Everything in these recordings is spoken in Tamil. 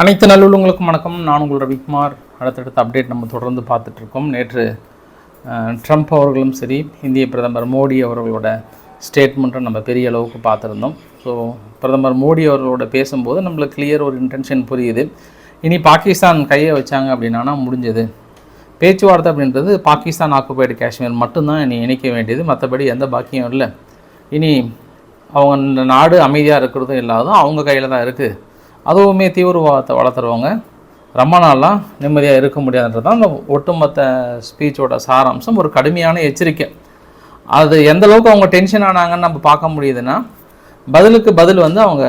அனைத்து நல்லுள்ளங்களுக்கும் வணக்கம். நான் உங்கள் ரவிக்குமார். அடுத்தடுத்த அப்டேட் நம்ம தொடர்ந்து பார்த்துட்ருக்கோம் நேற்று ட்ரம்ப் அவர்களும் சரி இந்திய பிரதமர் மோடி அவர்களோட ஸ்டேட்மெண்ட்டை நம்ம பெரிய அளவுக்கு பார்த்துருந்தோம். ஸோ பிரதமர் மோடி அவர்களோட பேசும்போது நம்மளுக்கு கிளியர் ஒரு இன்டென்ஷன் புரியுது. இனி பாகிஸ்தான் கையை வச்சாங்க அப்படின்னா முடிஞ்சது. பேச்சுவார்த்தை அப்படின்றது பாகிஸ்தான் ஆக்குபைடு காஷ்மீர் மட்டும்தான் இனி இணைக்க வேண்டியது. மற்றபடி எந்த பாக்கியம் இல்லை. இனி அவங்க நாடு அமைதியாக இருக்கிறதும் இல்லாததும் அவங்க கையில் தான் இருக்குது அதுவுமே தீவிரவாதத்தை வளர்த்துறவங்க. ரொம்ப நாளாக நிம்மதியாக இருக்க முடியாதுன்றது தான் அந்த ஒட்டுமொத்த ஸ்பீச்சோட சாராம்சம். ஒரு கடுமையான எச்சரிக்கை. அது எந்த அளவுக்கு அவங்க டென்ஷன் ஆனாங்கன்னு நம்ம பார்க்க முடியுதுன்னா பதிலுக்கு பதில் வந்து அவங்க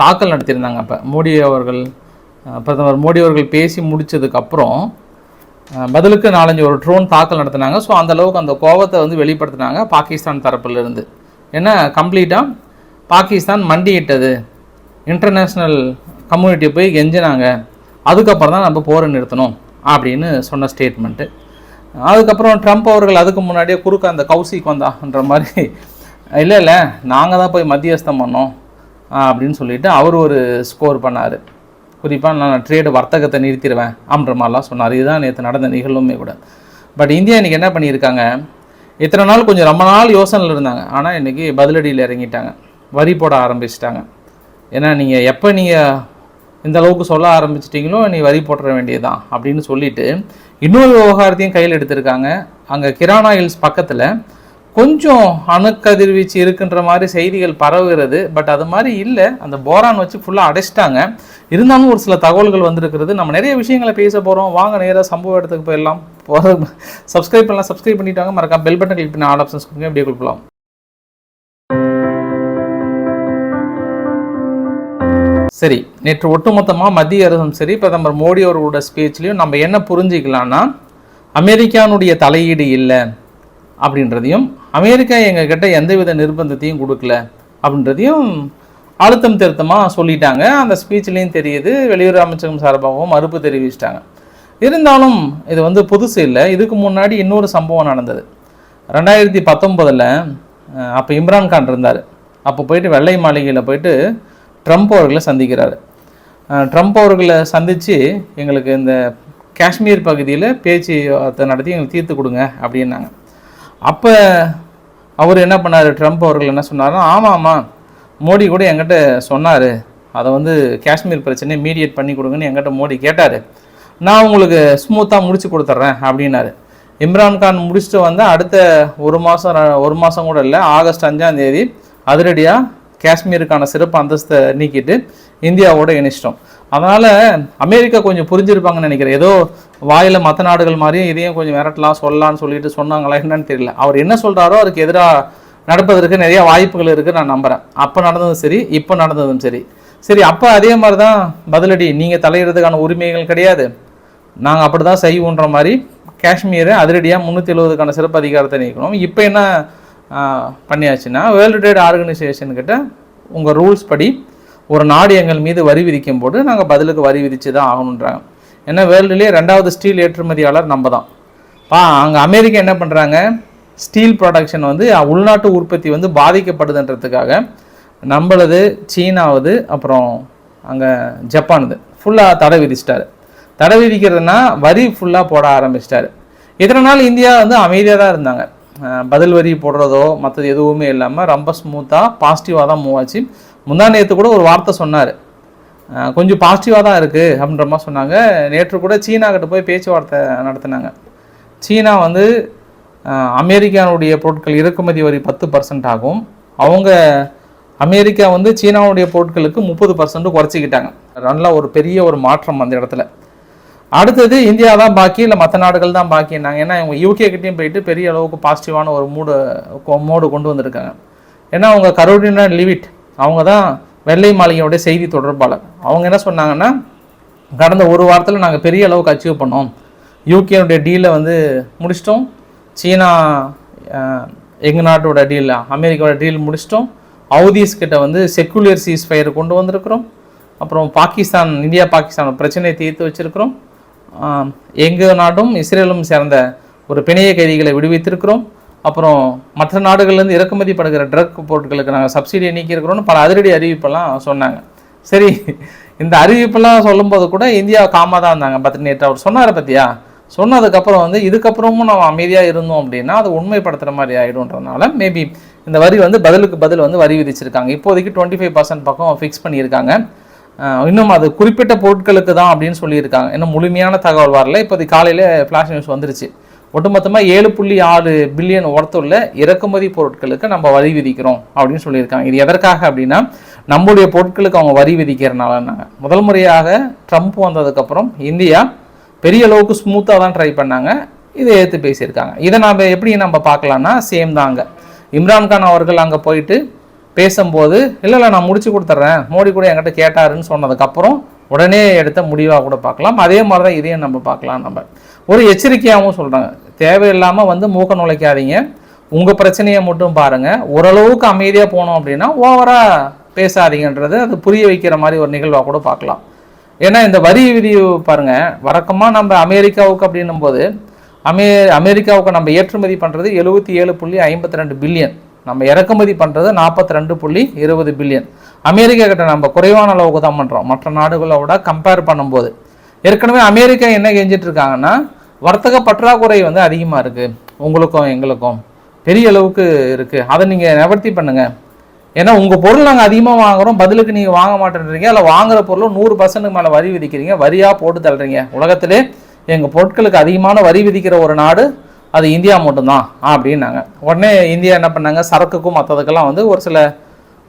தாக்கல் நடத்தியிருந்தாங்க அப்போ. மோடி அவர்கள் பிரதமர் மோடி அவர்கள் பேசி முடிச்சதுக்கப்புறம் பதிலுக்கு நாலஞ்சு ஒரு ட்ரோன் தாக்கல் நடத்தினாங்க. ஸோ அந்தளவுக்கு அந்த கோபத்தை வந்து வெளிப்படுத்தினாங்க பாகிஸ்தான் தரப்பிலிருந்து. ஏன்னா கம்ப்ளீட்டாக பாகிஸ்தான் மண்டியிட்டது. இன்டர்நேஷ்னல் கம்யூனிட்டி போய் கெஞ்சினாங்க. அதுக்கப்புறம் தான் நம்ம போரை நிறுத்தணும் அப்படின்னு சொன்ன ஸ்டேட்மெண்ட்டு அதுக்கப்புறம் ட்ரம்ப் அவர்கள் அதுக்கு முன்னாடியே குறுக்க அந்த கௌசிக் வந்தான்ற மாதிரி இல்லை இல்லை நாங்கள் தான் போய் மத்தியஸ்தம் பண்ணோம் அப்படின்னு சொல்லிட்டு அவர் ஒரு ஸ்கோர் பண்ணார். குறிப்பாக நான் ட்ரேடு வர்த்தகத்தை நிறுத்திடுவேன் அப்படின்ற மாதிரிலாம் சொன்னார். இதுதான் நேற்று நடந்த நிகழ்வுமே கூட. பட் இந்தியா இன்றைக்கி என்ன பண்ணியிருக்காங்க? இத்தனை நாள் கொஞ்சம் ரொம்ப நாள் யோசனையில் இருந்தாங்க. ஆனால் இன்றைக்கி பதிலடியில் இறங்கிட்டாங்க. வரி போட ஆரம்பிச்சிட்டாங்க. ஏன்னா நீங்கள் எப்போ நீங்கள் இந்த அளவுக்கு சொல்ல ஆரம்பிச்சிட்டிங்களோ நீ வரி போட்டுற வேண்டியதுதான் அப்படின்னு சொல்லிட்டு இன்னொரு விவகாரத்தையும் கையில் எடுத்திருக்காங்க. அங்கே கிரானா ஹில்ஸ் பக்கத்தில் கொஞ்சம் அணுக்கதிர்வீச்சு இருக்குன்ற மாதிரி செய்திகள் பரவுகிறது. பட் அது மாதிரி இல்லை. அந்த போரான் வச்சு ஃபுல்லாக அடைச்சிட்டாங்க. இருந்தாலும் ஒரு சில தகவல்கள் வந்திருக்கிறது. நம்ம நிறைய விஷயங்களை பேச போகிறோம் வாங்க நேராக சம்பவ இடத்துக்கு போயிடலாம். சப்ஸ்கிரைப் பண்ணலாம். சப்ஸ்கிரைப் பண்ணிட்டாங்க. மறக்காம பெல் பட்டன் கிளிக் பண்ணி ஆல் ஆப்ஷன்ஸ் கொடுங்க. அப்படியே கொடுக்கலாம் சரி நேற்று ஒட்டுமொத்தமாக மத்திய அரசும் சரி பிரதமர் மோடி அவர்களோட ஸ்பீச்லேயும் நம்ம என்ன புரிஞ்சிக்கலாம்னா அமெரிக்கானுடைய தலையீடு இல்லை அப்படின்றதையும் அமெரிக்கா எங்ககிட்ட எந்தவித நிர்பந்தத்தையும் கொடுக்கல அப்படின்றதையும் அழுத்தம் திருத்தமாக சொல்லிட்டாங்க. அந்த ஸ்பீச்லேயும் தெரியுது வெளியுறவு அமைச்சகம் சார்பாகவும் மறுப்பு தெரிவிச்சிட்டாங்க. இருந்தாலும் இது வந்து புதுசு இல்லை. இதுக்கு முன்னாடி இன்னொரு சம்பவம் நடந்தது. ரெண்டாயிரத்தி பத்தொம்பதில் அப்போ இம்ரான்கான் இருந்தார். அப்போ போயிட்டு வெள்ளை மாளிகையில் போயிட்டு ட்ரம்ப் அவர்களை சந்திக்கிறார். ட்ரம்ப் அவர்களை சந்தித்து எங்களுக்கு இந்த காஷ்மீர் பகுதியில் பேச்சுவார்த்தை நடத்தி எங்களுக்கு தீர்த்து கொடுங்க அப்படின்னாங்க. அப்போ அவர் என்ன பண்ணார்? ட்ரம்ப் அவர்கள் என்ன சொன்னார்னா ஆமாம் ஆமாம் மோடி கூட என்கிட்ட சொன்னார். அதை வந்து காஷ்மீர் பிரச்சனையை மீடியேட் பண்ணி கொடுங்கன்னு என்கிட்ட மோடி கேட்டார். நான் உங்களுக்கு ஸ்மூத்தாக முடிச்சு கொடுத்துட்றேன் அப்படின்னாரு. இம்ரான்கான் முடிச்சுட்டு வந்தால் அடுத்த ஒரு மாதம் ஒரு மாதம் கூட இல்லை ஆகஸ்ட் அஞ்சாம் தேதி அதிரடியாக காஷ்மீருக்கான சிறப்பு அந்தஸ்தை நீக்கிட்டு இந்தியாவோட இணைச்சிட்டோம். அதனால் அமெரிக்கா கொஞ்சம் புரிஞ்சிருப்பாங்கன்னு நினைக்கிறேன். ஏதோ வாயில் மற்ற நாடுகள் மாதிரியும் இதையும் கொஞ்சம் மிரட்டலாம் சொல்லலாம்னு சொல்லிட்டு சொன்னாங்களா என்னன்னு தெரியல. அவர் என்ன சொல்கிறாரோ அதுக்கு எதிராக நடப்பதற்கு நிறைய வாய்ப்புகள் இருக்குது நான் நம்புகிறேன் அப்போ நடந்ததும் சரி இப்போ நடந்ததும் சரி. சரி அப்போ அதே மாதிரி தான் பதிலடி நீங்கள் தலையிடுறதுக்கான உரிமைகள் கிடையாது. நாங்கள் அப்படி தான் செய்வோன்ற மாதிரி காஷ்மீரை அதிரடியாக முந்நூற்றி எழுபதுக்கான சிறப்பு அதிகாரத்தை நீக்கணும். இப்போ என்ன பண்ணியாச்சுன்னா வேர்ல்டு ட்ரேட் ஆர்கனைசேஷன் கிட்ட உங்கள் ரூல்ஸ் படி ஒரு நாடு எங்கள் மீது வரி விதிக்கும் போது நாங்கள் பதிலுக்கு வரி விதித்து தான் ஆகணுன்றாங்க ஏன்னா வேர்ல்டுலேயே ரெண்டாவது ஸ்டீல் ஏற்றுமதியாளர் நம்ம தான் பா அங்கே அமெரிக்கா என்ன பண்ணுறாங்க ஸ்டீல் ப்ரொடக்ஷன் வந்து உள்நாட்டு உற்பத்தி வந்து பாதிக்கப்படுதுன்றதுக்காக நம்மளது சீனாவது அப்புறம் அங்கே ஜப்பானுது. ஃபுல்லாக தடை விதிச்சிட்டாரு. தடை விதிக்கிறதுனா வரி ஃபுல்லாக போட ஆரம்பிச்சிட்டாரு. இத்தனை நாள் இந்தியா வந்து அமைதியாக தான் இருந்தாங்க. பதில் வரி போடுறதோ மற்றது எதுவுமே இல்லாமல் ரொம்ப ஸ்மூத்தாக பாசிட்டிவாக தான் மூவ் ஆச்சு. முந்தா நேற்று கூட ஒரு வார்த்தை சொன்னார். கொஞ்சம் பாசிட்டிவாக தான் இருக்குது அப்படின்ற மாதிரி சொன்னாங்க. நேற்று கூட சீனாக்கிட்ட போய் பேச்சுவார்த்தை நடத்தினாங்க. சீனா வந்து அமெரிக்கானுடைய பொருட்கள் இறக்குமதி வரி பத்து பர்சன்ட் ஆகும். அவங்க அமெரிக்கா வந்து சீனாவுடைய பொருட்களுக்கு முப்பது பர்சன்ட் குறைச்சிக்கிட்டாங்க. நல்லா ஒரு பெரிய ஒரு மாற்றம் அந்த இடத்துல. அடுத்தது இந்தியா தான் பாக்கி இல்லை மற்ற நாடுகள் தான் பாக்கினாங்க ஏன்னா இவங்க யூகே கிட்டேயும் போயிட்டு பெரிய அளவுக்கு பாசிட்டிவான ஒரு மூடு மோடு கொண்டு வந்திருக்காங்க. ஏன்னா அவங்க கரோடினா லிவிட் அவங்க தான் வெள்ளை மாளிகையோட செய்தி தொடர்பாளர். அவங்க என்ன சொன்னாங்கன்னா கடந்த ஒரு வாரத்தில் நாங்கள் பெரிய அளவுக்கு அச்சீவ் பண்ணோம். யூகேனுடைய டீலை வந்து முடிச்சிட்டோம். சீனா எங்கள் நாட்டோட டீல் அமெரிக்காவோட டீல் முடிச்சிட்டோம். ஹவுதீஸ் கிட்ட வந்து செக்குலர் சீஸ் ஃபயர் கொண்டு வந்திருக்கிறோம். அப்புறம் பாகிஸ்தான் இந்தியா பாகிஸ்தான் பிரச்சனையை தீர்த்து வச்சிருக்கிறோம். எங்கள் நாடும் இஸ்ரேலும் சேர்ந்த ஒரு பிணைய கைதிகளை விடுவித்திருக்கிறோம். அப்புறம் மற்ற நாடுகள்லேருந்து இறக்குமதி படுகிற ட்ரக் பொருட்களுக்கு நாங்கள் சப்சிடியை நீக்கியிருக்கிறோம்னு பல அதிரடி அறிவிப்பெல்லாம் சொன்னாங்க. சரி இந்த அறிவிப்பெல்லாம் சொல்லும்போது கூட இந்தியா காமாக தான் இருந்தாங்க. பத்து நேற்று அவர் சொன்னார் பற்றியா சொன்னதுக்கப்புறம் வந்து இதுக்கப்புறமும் நம்ம அமைதியாக இருந்தோம் அப்படின்னா அது உண்மைப்படுத்துகிற மாதிரி ஆகிடும்ன்றதுனால மேபி இந்த வரி வந்து பதிலுக்கு பதில் வந்து வரி விதிச்சிருக்காங்க. இப்போதைக்கு டுவெண்ட்டி ஃபைவ் பர்சன்ட் பக்கம் ஃபிக்ஸ் பண்ணியிருக்காங்க. இன்னும் அது குறிப்பிட்ட பொருட்களுக்கு தான் அப்படின்னு சொல்லியிருக்காங்க. இன்னும் முழுமையான தகவல் வரல. இப்போதைக்கு காலையில் ஃப்ளாஷ் நியூஸ் வந்துருச்சு. ஒட்டுமொத்தமாக ஏழு புள்ளி ஆறு பில்லியன் ஒர்த்துள்ள இறக்குமதி பொருட்களுக்கு நம்ம வரி விதிக்கிறோம் அப்படின்னு சொல்லியிருக்காங்க. இது எதற்காக அப்படின்னா நம்முடைய பொருட்களுக்கு அவங்க வரி விதிக்கிறனாலன்னாங்க. முதல் முறையாக ட்ரம்ப் வந்ததுக்கப்புறம் இந்தியா பெரிய அளவுக்கு ஸ்மூத்தாக தான் ட்ரை பண்ணாங்க. இதை ஏற்று பேசியிருக்காங்க. இதை நாம் எப்படி நம்ம பார்க்கலான்னா சேம் தாங்க. இம்ரான்கான் அவர்கள் அங்கே போயிட்டு பேசும்போது இல்லை இல்லை நான் முடிச்சு கொடுத்துட்றேன். மோடி கூட என்கிட்ட கேட்டாருன்னு சொன்னதுக்கப்புறம் உடனே எடுத்த முடிவாக கூட பார்க்கலாம். அதே மாதிரி தான் இதையும் நம்ம பார்க்கலாம் நம்ம. ஒரு எச்சரிக்கையாகவும் சொல்கிறாங்க தேவையில்லாமல் வந்து மூக்க நுழைக்காதீங்க. உங்கள் பிரச்சனையை மட்டும் பாருங்கள் ஓரளவுக்கு அமைதியாக போனோம் அப்படின்னா ஓவராக பேசாதீங்கன்றது அது புரிய வைக்கிற மாதிரி ஒரு நிகழ்வாக கூட பார்க்கலாம். ஏன்னா இந்த வரி விதி பாருங்கள் வழக்கமாக நம்ம அமெரிக்காவுக்கு அப்படின்னும் போது அமே அமெரிக்காவுக்கு நம்ம ஏற்றுமதி பண்ணுறது எழுபத்தி ஏழு புள்ளி ஐம்பத்தி ரெண்டு பில்லியன். நம்ம இறக்குமதி பண்ணுறது நாற்பத்தி ரெண்டு புள்ளி இருபது பில்லியன். அமெரிக்கா கிட்ட நம்ம குறைவான அளவுக்கு தான் பண்ணுறோம் மற்ற நாடுகளோட கம்பேர் பண்ணும்போது. ஏற்கனவே அமெரிக்கா என்ன செஞ்சுட்டு இருக்காங்கன்னா வர்த்தக பற்றாக்குறை வந்து அதிகமாக இருக்குது உங்களுக்கும் எங்களுக்கும். பெரிய அளவுக்கு இருக்குது அதை நீங்கள் நிவர்த்தி பண்ணுங்கள் ஏன்னா உங்கள் பொருள் நாங்கள் அதிகமாக வாங்குகிறோம் பதிலுக்கு நீங்கள் வாங்க மாட்டேன்றீங்க. அதில் வாங்குகிற பொருளும் நூறு பர்சன்ட்டுக்கு மேலே வரி விதிக்கிறீங்க. வரியாக போட்டு தள்ளுறீங்க. உலகத்திலே எங்கள் பொருட்களுக்கு அதிகமான வரி விதிக்கிற ஒரு நாடு அது இந்தியா மட்டும்தான் அப்படின்னாங்க. உடனே இந்தியா என்ன பண்ணாங்க? சரக்குக்கும் மற்றதுக்கெல்லாம் வந்து ஒரு சில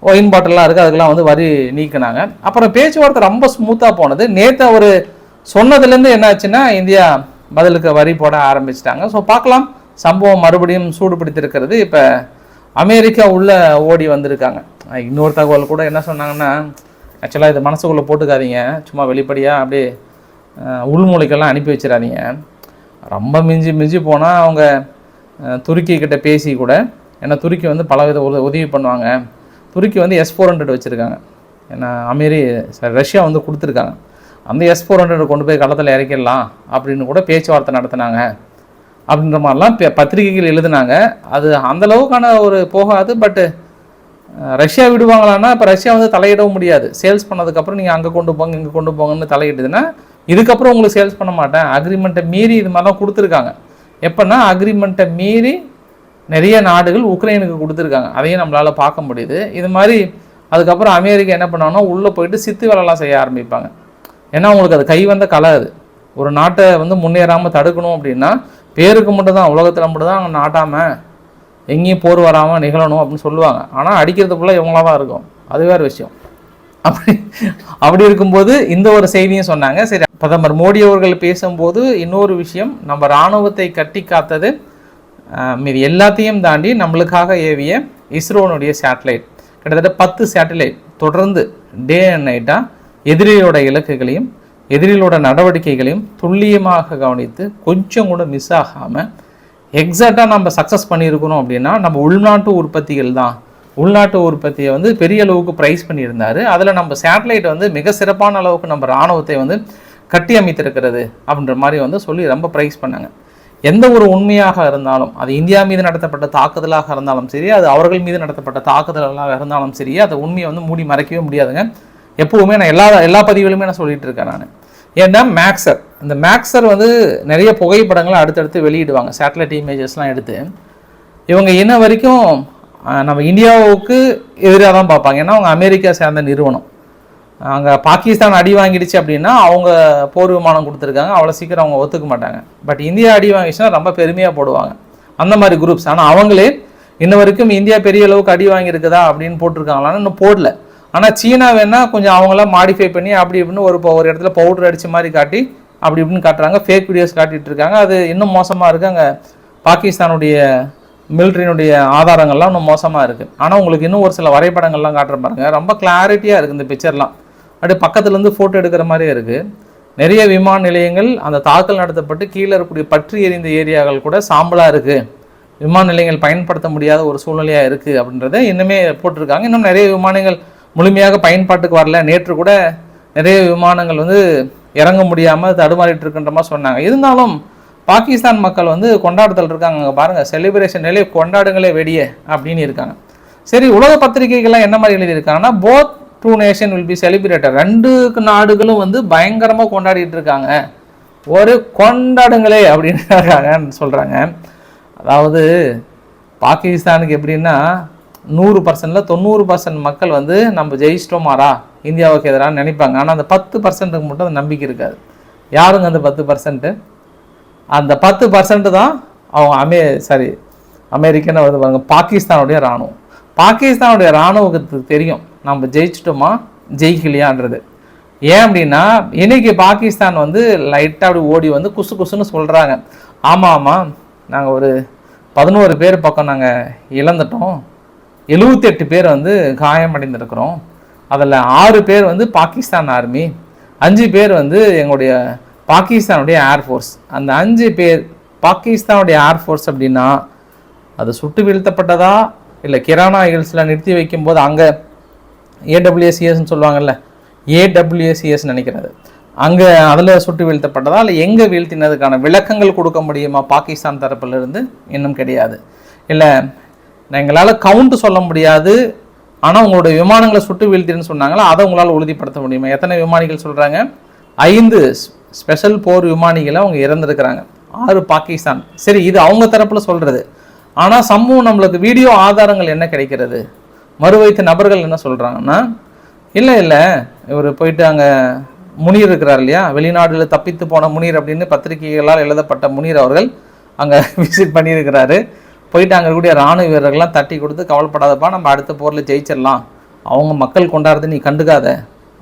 ஒயின் பாட்டில்லாம் இருக்குது அதுக்கெல்லாம் வந்து வரி நீக்கினாங்க. அப்புறம் பேச்சுவார்த்தை ரொம்ப ஸ்மூத்தாக போனது. நேற்று அவர் சொன்னதுலேருந்து என்ன ஆச்சுன்னா இந்தியா பதிலுக்கு வரி போட ஆரம்பிச்சிட்டாங்க. ஸோ பார்க்கலாம். சம்பவம் மறுபடியும் சூடு பிடித்திருக்கிறது இப்போ அமெரிக்கா உள்ளே ஓடி வந்திருக்காங்க. இன்னொரு தகவல் கூட என்ன சொன்னாங்கன்னா ஆக்சுவலாக இது மனசுக்குள்ளே போட்டுக்காதீங்க. சும்மா வெளிப்படையாக அப்படியே உள்மூலைக்கெல்லாம் உள்மூளைக்கெல்லாம் அனுப்பி வச்சிடாதீங்க. ரொம்ப மிஞ்சி மிஞ்சி போனால் அவங்க துருக்கி கிட்ட பேசி கூட ஏன்னா துருக்கி வந்து பலவித உத- உதவி பண்ணுவாங்க. துருக்கி வந்து எஸ் ஃபோர் ஹண்ட்ரட் வச்சுருக்காங்க. ஏன்னா அமெரி sorry, ரஷ்யா வந்து கொடுத்துருக்காங்க. அந்த எஸ் ஃபோர் ஹண்ட்ரட் கொண்டு போய் களத்தில் இறக்கிடலாம் அப்படின்னு கூட பேச்சுவார்த்தை நடத்துனாங்க. அப்படின்ற மாதிரிலாம் பத்திரிகைகள் எழுதுனாங்க. அது அந்த அளவுக்கான ஒரு போகாது பட்டு ரஷ்யா விடுவாங்களான்னா இப்போ ரஷ்யா வந்து தலையிடவும் முடியாது. சேல்ஸ் பண்ணதுக்கப்புறம் நீங்கள் அங்கே கொண்டு போங்க இங்கே கொண்டு போங்கன்னு தலையிடுதுன்னா இதுக்கப்புறம் உங்களுக்கு சேல்ஸ் பண்ண மாட்டேன். அக்ரிமெண்ட்டை மீறி இது மாதிரிலாம் கொடுத்துருக்காங்க. எப்போன்னா அக்ரிமெண்ட்டை மீறி நிறைய நாடுகள் உக்ரைனுக்கு கொடுத்துருக்காங்க. அதையும் நம்மளால் பார்க்க முடியுது. இது மாதிரி அதுக்கப்புறம் அமெரிக்கா என்ன பண்ணாங்கன்னா உள்ளே போயிட்டு சித்து வேலைலாம் செய்ய ஆரம்பிப்பாங்க. ஏன்னா அவங்களுக்கு அது கை வந்த கலை அது. ஒரு நாட்டை வந்து முன்னேறாமல் தடுக்கணும் அப்படின்னா பேருக்கு மட்டும் தான் உலகத்தில் மட்டும் தான் அவங்க நாட்டாமல் எங்கேயும் போர் வராமல் நிகழணும் அப்படின்னு சொல்லுவாங்க. ஆனால் அடிக்கிறதுக்குள்ள இவங்களா தான் இருக்கும். அது வேறு விஷயம். அப்படி அப்படி இருக்கும்போது இந்த ஒரு செய்தியும் சொன்னாங்க. சரி பிரதமர் மோடி அவர்கள் பேசும்போது இன்னொரு விஷயம் நம்ம இராணுவத்தை கட்டி காத்தது மீது மீதி எல்லாத்தையும் தாண்டி நம்மளுக்காக ஏவிய இஸ்ரோனுடைய சேட்டலைட் கிட்டத்தட்ட பத்து சேட்டலைட் தொடர்ந்து டே அண்ட் நைட்டாக எதிரியோட இலக்குகளையும் எதிரிகளோட நடவடிக்கைகளையும் துல்லியமாக கவனித்து கொஞ்சம் கூட மிஸ் ஆகாமல் எக்ஸாக்டாக நம்ம சக்ஸஸ் பண்ணியிருக்கணும் அப்படின்னா நம்ம உள்நாட்டு உற்பத்திகள் தான் உள்நாட்டு உற்பத்தியை வந்து பெரிய அளவுக்கு ப்ரைஸ் பண்ணியிருந்தார். அதில் நம்ம சேட்டலைட் வந்து மிக சிறப்பான அளவுக்கு நம்ம இராணுவத்தை வந்து கட்டி அமைத்திருக்கிறது அப்படின்ற மாதிரி வந்து சொல்லி ரொம்ப ப்ரைஸ் பண்ணாங்க. எந்த ஒரு உண்மையாக இருந்தாலும் அது இந்தியா மீது நடத்தப்பட்ட தாக்குதலாக இருந்தாலும் சரி அது அவர்கள் மீது நடத்தப்பட்ட தாக்குதலாக இருந்தாலும் சரி அதை உண்மையை வந்து மூடி மறைக்கவே முடியாதுங்க. எப்போவுமே நான் எல்லா எல்லா பதிவுகளுமே நான் சொல்லிட்டு இருக்கேன் நான். ஏன்னா மேக்ஸர் இந்த மேக்ஸர் வந்து நிறைய புகைப்படங்களை அடுத்தடுத்து வெளியிடுவாங்க சேட்டலைட் இமேஜஸ்லாம் எடுத்து. இவங்க இன்ன வரைக்கும் நம்ம இந்தியாவுக்கு எதிராக தான் பார்ப்பாங்க. ஏன்னா அவங்க அமெரிக்கா சேர்ந்த நிறுவனம். அங்கே பாகிஸ்தான் அடி வாங்கிடுச்சு அப்படின்னா அவங்க போர் விமானம் கொடுத்துருக்காங்க. அவ்வளோ சீக்கிரம் அவங்க ஒத்துக்க மாட்டாங்க. பட் இந்தியா அடி வாங்கிச்சுன்னா ரொம்ப பெருமையாக போடுவாங்க. அந்த மாதிரி குரூப்ஸ் ஆனால் அவங்களே இன்ன வரைக்கும் இந்தியா பெரிய அளவுக்கு அடி வாங்கியிருக்குதா? அப்படின்னு போட்டிருக்காங்களான்னு இன்னும் போடல. ஆனால் சீனா வேணால் கொஞ்சம் அவங்களாம் மாடிஃபை பண்ணி அப்படி இப்படின்னு ஒரு ஒரு இடத்துல பவுடர் அடித்த மாதிரி காட்டி அப்படி இப்படின்னு காட்டுறாங்க. ஃபேக் வீடியோஸ் காட்டிகிட்டு இருக்காங்க. அது இன்னும் மோசமாக இருக்கு. அங்கே பாகிஸ்தானுடைய மிலிட்ரியினுடைய ஆதாரங்கள்லாம் இன்னும் மோசமாக இருக்குது ஆனால் உங்களுக்கு இன்னும் ஒரு சில வரைபடங்கள்லாம் காட்டுற பாருங்க. ரொம்ப கிளாரிட்டியாக இருக்குது இந்த பிக்சர்லாம் அப்படியே பக்கத்துலேருந்து ஃபோட்டோ எடுக்கிற மாதிரியே இருக்குது நிறைய விமான நிலையங்கள் அந்த தாக்கல் நடத்தப்பட்டு கீழே இருக்கக்கூடிய பற்றி எரிந்த ஏரியாக்கள் கூட சாம்பலாக இருக்குது விமான நிலையங்கள் பயன்படுத்த முடியாத ஒரு சூழ்நிலையாக இருக்குது அப்படின்றத இன்னுமே போட்டிருக்காங்க. இன்னும் நிறைய விமானங்கள் முழுமையாக பயன்பாட்டுக்கு வரல. நேற்று கூட நிறைய விமானங்கள் வந்து இறங்க முடியாமல் தடுமாறிட்டு இருக்கின்ற மாதிரி சொன்னாங்க. இருந்தாலும் பாகிஸ்தான் மக்கள் வந்து கொண்டாடுதல் இருக்காங்க. அங்கே பாருங்கள் செலிப்ரேஷன் கொண்டாடுங்களே வெடியே அப்படின்னு இருக்காங்க. சரி உலக பத்திரிகைகள்லாம் என்ன மாதிரி எழுதியிருக்காங்கன்னா both the nation will be celebrator ரெண்டு நாடுகளும் வந்து பயங்கரமாக கொண்டாடிட்டு இருக்காங்க. ஒரு கொண்டாடுங்களே அப்படின்னு சொல்கிறாங்க அதாவது பாகிஸ்தானுக்கு எப்படின்னா நூறு பர்சன்டில் தொண்ணூறு பர்சன்ட் மக்கள் வந்து நம்ம ஜெயிச்சிட்டோமாரா இந்தியாவுக்கு எதிராக நினைப்பாங்க. ஆனால் அந்த பத்து பர்சன்ட்டுக்கு மட்டும் அந்த நம்பிக்கை இருக்காது. யாருங்க அந்த பத்து பர்சன்ட்டு அந்த பத்து பர்சன்ட் தான் அவங்க அமே சாரி அமெரிக்கன்னு வருது பாருங்க பாகிஸ்தானுடைய இராணுவம். பாகிஸ்தானுடைய இராணுவத்துக்கு தெரியும் நம்ம ஜெயிச்சிட்டோமா ஜெயிக்கலையான்றது. ஏன் அப்படின்னா இன்னைக்கு பாகிஸ்தான் வந்து லைட்டாக அப்படி ஓடி வந்து குசு குசுன்னு சொல்கிறாங்க ஆமாம் ஆமாம் நாங்கள் ஒரு பதினோரு பேர் பக்கம் நாங்கள் இழந்துட்டோம். எழுபத்தெட்டு பேர் வந்து காயமடைந்திருக்கிறோம். அதில் ஆறு பேர் வந்து பாகிஸ்தான் ஆர்மி அஞ்சு பேர் வந்து எங்களுடைய பாகிஸ்தானுடைய ஏர்ஃபோர்ஸ் அந்த அஞ்சு பேர் பாகிஸ்தானுடைய ஏர்ஃபோர்ஸ் அப்படின்னா அது சுட்டு வீழ்த்தப்பட்டதா? இல்லை கிரானா ஹில்ஸில் நிறுத்தி வைக்கும்போது அங்கே ஏடபிள்யூஎஸ்சிஎஸ்ன்னு சொல்லுவாங்கல்ல ஏடபிள்யூஎஸ்சிஎஸ் நினைக்கிறது. அங்கே அதில் சுட்டு வீழ்த்தப்பட்டதா? இல்லை எங்கே வீழ்த்தினதுக்கான விளக்கங்கள் கொடுக்க முடியுமா? பாகிஸ்தான் தரப்பிலிருந்து இன்னும் கிடையாது. இல்லை எங்களால் கவுண்ட் சொல்ல முடியாது. ஆனால் உங்களுடைய விமானங்களை சுட்டு வீழ்த்தின்னு சொன்னாங்களா? அதை உங்களால் உறுதிப்படுத்த முடியுமா? எத்தனை விமானிகள் சொல்கிறாங்க ஐந்து ஸ்பெஷல் போர் விமானிகளை அவங்க இறந்துருக்கிறாங்க. ஆறு பாகிஸ்தான். சரி இது அவங்க தரப்பில் சொல்கிறது ஆனால் சம்பவம் நம்மளுக்கு வீடியோ ஆதாரங்கள் என்ன கிடைக்கிறது? மறுவைத்த நபர்கள் என்ன சொல்கிறாங்கன்னா இல்லை இல்லை இவர் போயிட்டு அங்கே முனீர் இருக்கிறார் இல்லையா? வெளிநாடுல தப்பித்து போன முனீர் அப்படின்னு பத்திரிகைகளால் எழுதப்பட்ட முனீர் அவர்கள் அங்கே விசிட் பண்ணியிருக்கிறாரு. போயிட்டு அங்கே இருக்கக்கூடிய ராணுவ வீரர்கள்லாம் தட்டி கொடுத்து கவலைப்படாதப்பா நம்ம அடுத்த போரில் ஜெயிச்சிடலாம். அவங்க மக்கள் கொண்டாடுறது நீ கண்டுக்காத.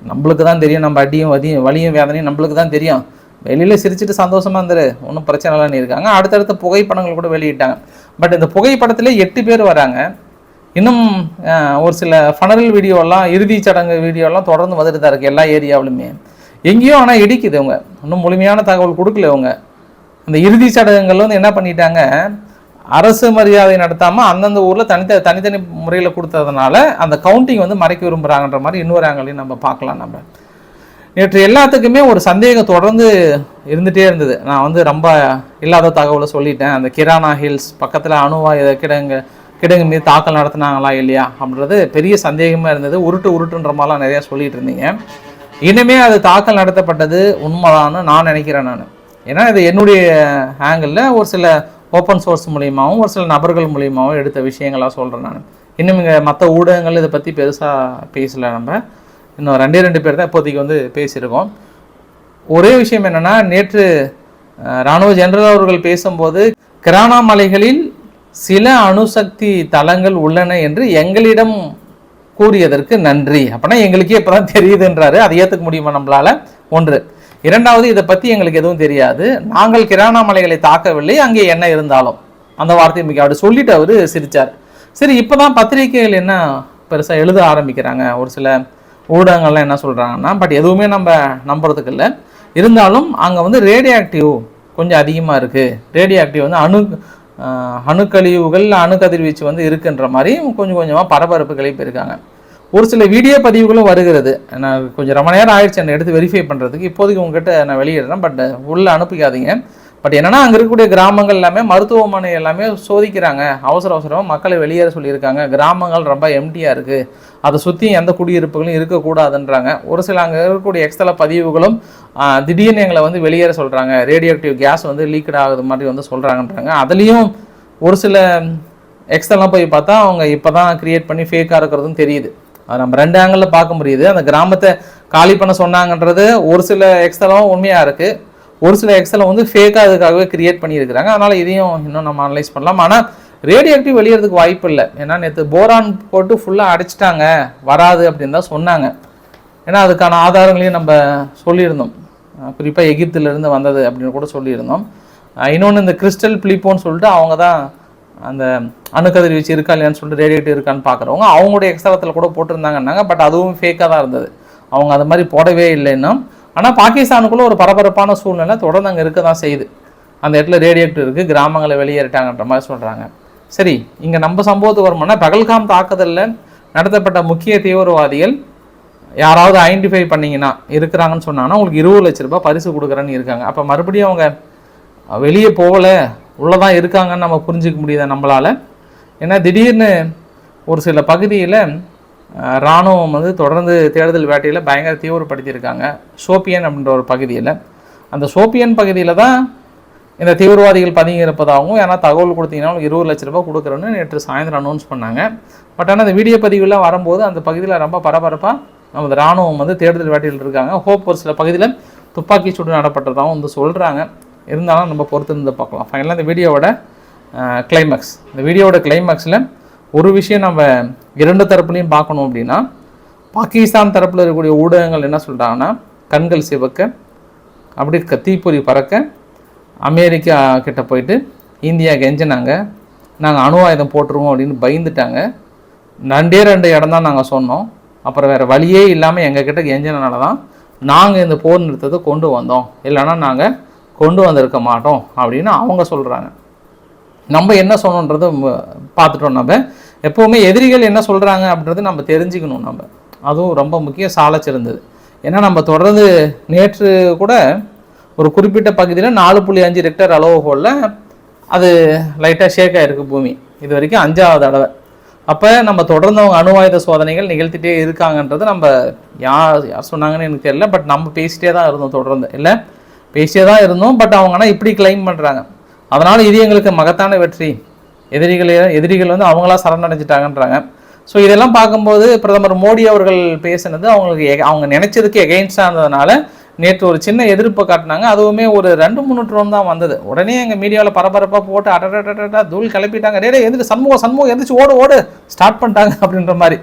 நம்மளுக்கு தான் தெரியும். நம்ம அடியும் வதியும் வலியும் வேதனையும் நம்மளுக்கு தான் தெரியும். வெளியில் சிரிச்சிட்டு சந்தோஷமாக இருந்துரு. ஒன்றும் பிரச்சனை இல்லைன்னு இருக்காங்க. அடுத்தடுத்த புகைப்படங்கள் கூட வெளியிட்டாங்க. பட் இந்த புகைப்படத்தில் எட்டு பேர் வராங்க. இன்னும் ஒரு சில ஃபனரல் வீடியோலாம் இறுதிச் சடங்கு வீடியோலாம் தொடர்ந்து வந்துட்டு தான் இருக்குது எல்லா ஏரியாவிலுமே. எங்கேயோ ஆனால் இடிக்குது அவங்க இன்னும் முழுமையான தகவல் கொடுக்கல அவங்க அந்த இறுதி சடங்குகள் வந்து என்ன பண்ணிட்டாங்க? அரசு மரியாதை நடத்தாமல் அந்தந்த ஊரில் தனித்த தனித்தனி முறையில் கொடுத்ததுனால அந்த கவுண்டிங் வந்து மறைக்க விரும்புகிறாங்கன்ற மாதிரி இன்னொரு ஆங்கிலையும் நம்ம பார்க்கலாம் நம்ம. நேற்று எல்லாத்துக்குமே ஒரு சந்தேகம் தொடர்ந்து இருந்துகிட்டே இருந்தது. நான் வந்து ரொம்ப இல்லாத தகவலை சொல்லிட்டேன். அந்த கிரானா ஹில்ஸ் பக்கத்தில் அணுவா கிடங்கு கிடங்கு மீது தாக்கல் நடத்துனாங்களா இல்லையா அப்படின்றது பெரிய சந்தேகமாக இருந்தது. உருட்டு உருட்டுன்ற மாதிரிலாம் நிறையா சொல்லிகிட்டு இருந்தீங்க. இனிமே அது தாக்கல் நடத்தப்பட்டது உண்மைதான்னு நான் நினைக்கிறேன் நான். ஏன்னா இது என்னுடைய ஆங்கிளில் ஒரு சில ஓப்பன் சோர்ஸ் மூலியமாகவும் ஒரு சில நபர்கள் மூலியமாகவும் எடுத்த விஷயங்களாக சொல்கிறேன் நான். இன்னும் இங்கே மற்ற ஊடகங்கள் இதை பற்றி பெருசாக பேசலை நம்ம. இன்னும் ரெண்டே ரெண்டு பேர் தான் இப்போதைக்கு வந்து பேசியிருக்கோம். ஒரே விஷயம் என்னென்னா நேற்று இராணுவ ராணுவ ஜெனரல் அவர்கள் பேசும்போது கிரானா மலைகளில் சில அணுசக்தி தளங்கள் உள்ளன என்று எங்களிடம் கூறியதற்கு நன்றி. அப்படின்னா எங்களுக்கே இப்போ தான் தெரியுதுன்றாரு. அதை ஏற்றுக்க முடியுமா நம்மளால? ஒன்று. இரண்டாவது இதை பற்றி எங்களுக்கு எதுவும் தெரியாது. நாங்கள் கிராணா மலைகளை தாக்கவில்லை அங்கே என்ன இருந்தாலும். அந்த வார்த்தையை மிக அப்படி சொல்லிட்டு அவர் சிரிச்சார். சரி இப்போ தான் பத்திரிகைகள் என்ன பெருசாக எழுத ஆரம்பிக்கிறாங்க? ஒரு சில ஊடகங்கள்லாம் என்ன சொல்கிறாங்கன்னா பட் எதுவுமே நம்ம நம்புறதுக்கு இல்லை. இருந்தாலும் அங்கே வந்து ரேடியோ ஆக்டிவ் கொஞ்சம் அதிகமாக இருக்குது ரேடியோ ஆக்டிவ் வந்து அணு அணுக்கழிவுகள் அணுக்கதிர்வீச்சு வந்து இருக்குன்ற மாதிரி கொஞ்சம் கொஞ்சமாக பரபரப்பு கிளப்பியிருக்காங்க ஒரு சில வீடியோ பதிவுகளும் வருகிறது. நான் கொஞ்சம் ரொம்ப நேரம் ஆயிடுச்சு என்னை எடுத்து வெரிஃபை பண்ணுறதுக்கு இப்போதைக்கு உங்ககிட்ட நான் வெளியிடுறேன் பட் உள்ளே அனுப்பிக்காதீங்க. பட் என்னன்னா அங்கே இருக்கக்கூடிய கிராமங்கள் எல்லாமே மருத்துவமனை எல்லாமே சோதிக்கிறாங்க. அவசர அவசரமாக மக்களை வெளியேற சொல்லியிருக்காங்க. கிராமங்கள் ரொம்ப எம்டியாக இருக்குது அதை சுற்றி எந்த குடியிருப்புகளும் இருக்கக்கூடாதுன்றாங்க. ஒரு சில அங்கே இருக்கக்கூடிய எக்ஸ்தல பதிவுகளும் திடீர்னு எங்களை வந்து வெளியேற சொல்கிறாங்க ரேடியோ ஆக்டிவ் கேஸ் வந்து லீக்கட் ஆகுது மாதிரி வந்து சொல்கிறாங்கன்றாங்க அதுலேயும் ஒரு சில எக்ஸ்டெல்லாம் போய் பார்த்தா அவங்க இப்போ தான் க்ரியேட் பண்ணி ஃபேக்காக இருக்கிறதும் தெரியுது. அது நம்ம ரெண்டு ஆங்கிளில் பார்க்க முடியுது. அந்த கிராமத்தை காலி பண்ண சொன்னாங்கன்றது ஒரு சில எக்ஸ்டெல்லாம் உண்மையாக இருக்குது ஒரு சில எக்ஸலை வந்து ஃபேக்காக அதுக்காகவே கிரியேட் பண்ணியிருக்கிறாங்க. அதனால் இதையும் இன்னும் நம்ம அனலைஸ் பண்ணலாம். ஆனால் ரேடியோ ஆக்டிவ் வெளியேறதுக்கு வாய்ப்பு இல்லை. ஏன்னா நேற்று போரான் போட்டு ஃபுல்லாக அடைச்சிட்டாங்க. வராது அப்படின்னு தான் சொன்னாங்க. ஏன்னா அதுக்கான ஆதாரங்களையும் நம்ம சொல்லியிருந்தோம். குறிப்பாக எகிப்திலிருந்து வந்தது அப்படின்னு கூட சொல்லியிருந்தோம். இன்னொன்று இந்த கிறிஸ்டல் பிளிப்போன்னு சொல்லிட்டு அவங்க தான் அந்த அணுக்கதிர்வீச்சு இருக்கா இல்லையான்னு சொல்லிட்டு ரேடியேட்டிவ் இருக்கான்னு பார்க்குறவங்க அவங்களுடைய எக்ஸ்தலத்தில் கூட போட்டிருந்தாங்கன்னாங்க பட் அதுவும் ஃபேக்காக தான் இருந்தது. அவங்க அது மாதிரி போடவே இல்லைன்னா ஆனால் பாகிஸ்தானுக்குள்ளே ஒரு பரபரப்பான சூழ்நிலை தொடர்ந்து அங்கே இருக்க தான் செய்யுது. அந்த இடத்துல ரேடியேட்டர் இருக்குது கிராமங்களை வெளியேறிட்டாங்கன்ற மாதிரி சொல்கிறாங்க சரி இங்கே நம்ம சம்பவத்துக்கு வருமானா பகல்காம் தாக்குதலில் நடத்தப்பட்ட முக்கிய தீவிரவாதிகள் யாராவது ஐடென்டிஃபை பண்ணிங்கன்னா இருக்கிறாங்கன்னு சொன்னாங்கன்னா உங்களுக்கு இருபது லட்ச ரூபாய் பரிசு கொடுக்குறேன்னு இருக்காங்க. அப்போ மறுபடியும் அவங்க வெளியே போகல உள்ளதான் இருக்காங்கன்னு நம்ம புரிஞ்சுக்க முடியுது நம்மளால்? ஏன்னா திடீர்னு ஒரு சில பகுதியில் இராணுவம் ராணுவம் வந்து தொடர்ந்து தேடுதல் வேட்டையில் பயங்கர தீவிரப்படுத்தியிருக்காங்க. சோப்பியன் அப்படின்ற ஒரு பகுதியில். அந்த சோப்பியன் பகுதியில் தான் இந்த தீவிரவாதிகள் பதுங்கி இருப்பதாகவும் ஏன்னா தகவல் கொடுத்தீங்கன்னா இருபது லட்ச ரூபாய் கொடுக்குறோன்னு நேற்று சாயந்தரம் அனௌன்ஸ் பண்ணாங்க. பட் ஆனால் அந்த வீடியோ பதிவுலாம் வரும்போது அந்த பகுதியில் ரொம்ப பரபரப்பாக நமது ராணுவம் வந்து தேடுதல் வேட்டையில் இருக்காங்க. ஹோப் ஒரு சில பகுதியில் துப்பாக்கி சூடு நடப்பட்டதாகவும் வந்து சொல்கிறாங்க இருந்தாலும் நம்ம பொறுத்து இருந்து பார்க்கலாம் ஃபைனலாக இந்த வீடியோவோட கிளைமேக்ஸ் இந்த வீடியோவோட கிளைமேக்ஸில் ஒரு விஷயம் நம்ம இரண்டு தரப்புலையும் பார்க்கணும் அப்படின்னா பாகிஸ்தான் தரப்பில் இருக்கக்கூடிய ஊடகங்கள் என்ன சொல்கிறாங்கன்னா கண்கள் சிவக்க அப்படி இருக்க தீப்பொறி பறக்க அமெரிக்கா கிட்ட போயிட்டு இந்தியா கெஞ்சினாங்க நாங்கள் அணு ஆயுதம் போட்டுருவோம் அப்படின்னு பயந்துட்டாங்க. ரெண்டே ரெண்டு இடம் தான் நாங்கள் சொன்னோம். அப்புறம் வேறு வழியே இல்லாமல் எங்கள் கெஞ்சினால தான் நாங்கள் இந்த போர் நிறுத்தத்தை கொண்டு வந்தோம். இல்லைன்னா நாங்கள் கொண்டு வந்திருக்க மாட்டோம் அப்படின்னு அவங்க சொல்கிறாங்க நம்ம என்ன சொன்னோன்றது பார்த்துட்டோம் நம்ம. எப்போவுமே எதிரிகள் என்ன சொல்கிறாங்க அப்படின்றது நம்ம தெரிஞ்சுக்கணும் நம்ம. அதுவும் ரொம்ப முக்கிய சாலச்சிறந்தது ஏன்னா நம்ம தொடர்ந்து நேற்று கூட ஒரு குறிப்பிட்ட பகுதியில் நாலு புள்ளி அஞ்சு ரெக்டர் அளவுகோலில் அது லைட்டாக ஷேக் ஆகிருக்கு பூமி. இது வரைக்கும் அஞ்சாவது தடவை. அப்போ நம்ம தொடர்ந்து அவங்க அணு ஆயுத சோதனைகள் நிகழ்த்திட்டே இருக்காங்கன்றது நம்ம யார் யார் சொன்னாங்கன்னு எனக்கு தெரியல பட் நம்ம பேசிகிட்டே தான் இருந்தோம் தொடர்ந்து. இல்லை? பேசியே தான் இருந்தோம் பட் அவங்க ஆனால் இப்படி கிளைம் பண்ணுறாங்க அதனால் இது எங்களுக்கு மகத்தான வெற்றி. எதிரிகள் எதிரிகள் வந்து அவங்களா சரணடைஞ்சிட்டாங்கன்றாங்க. ஸோ இதெல்லாம் பார்க்கும்போது பிரதமர் மோடி அவர்கள் பேசினது அவங்களுக்கு எக- அவங்க நினைச்சதுக்கு எகெயின்ஸ்டாக இருந்ததுனால நேற்று ஒரு சின்ன எதிர்ப்பை காட்டினாங்க. அதுவுமே ஒரு ரெண்டு மூணு ட்ரோன் தான் வந்தது. உடனே எங்கள் மீடியாவில் பரபரப்பாக போட்டு அடடடடா தூள் கிளப்பிட்டாங்க. டே டே எந்திரி சண்முகம் சண்முகம் எந்திரிச்சு ஓடு ஓடு ஸ்டார்ட் பண்ணிட்டாங்க அப்படின்ற மாதிரி.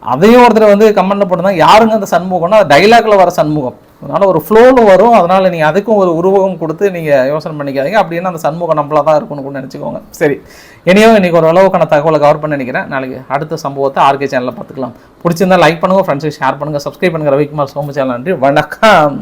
அதையும் ஒருத்தர் வந்து கமெண்ட்ல போட்டிருந்தாங்க. யாருங்க அந்த சண்முகம்னா டைலாக்ல வர சண்முகம். அதனால் ஒரு ஃப்ளோவில் வரும். அதனால் நீங்கள் அதுக்கும் ஒரு உருவகம் கொடுத்து நீங்கள் யோசனை பண்ணிக்காதீங்க. அப்படின்னா அந்த சண்முகம் நம்மளாக தான் இருக்கும்னு கூட நினச்சிக்கோங்க. சரி. இனியோ இன்றைக்கி ஒரு அளவுக்கான தகவலை கவர் பண்ண நினைக்கிறேன். நாளைக்கு அடுத்த சம்பவத்தை ஆர்கே சேனலில் பார்த்துக்கலாம். பிடிச்சிருந்தா லைக் பண்ணுங்கள் ஃப்ரெண்ட்ஸுக்கு ஷேர் பண்ணுங்கள் சப்ஸ்கிரைப் பண்ணுங்கள் ரவிக்குமார் சோமு சேனல் நன்றி. வணக்கம்.